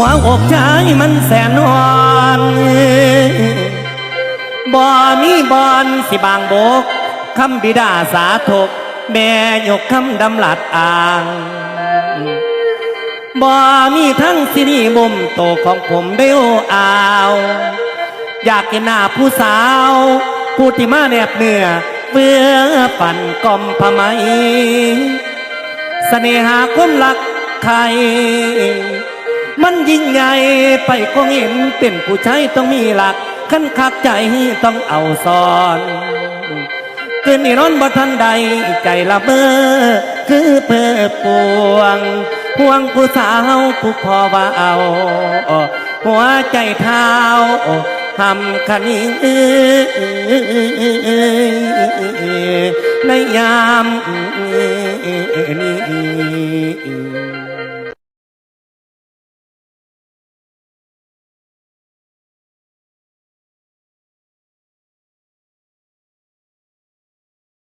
หัวอกชายมันแสนนอนบ่มีบอนสิบางบกคำบิดาสาธกแม่ยกคำดำหลัดอ่างบ่มีทั้งสินีมุมโตของผมได้โออาว อยากเห็นหน้าผู้สาว ผู้ที่มาแนบเนื้อเพื่อปั่นกอมผ้าไหมเสน่หาความรักใคร มันยิ่งใหญ่ไปก็เห็นเป็นผู้ชายต้องมีหลักขั้นคักใจต้องเอาซ่อนคืนนี้นอนบ่ทันใดใจละเมอคือเพื่อปวงห่วงผู้สาวผู้พอว่าเอา หัวใจเท้าทำคันนี้ในยาม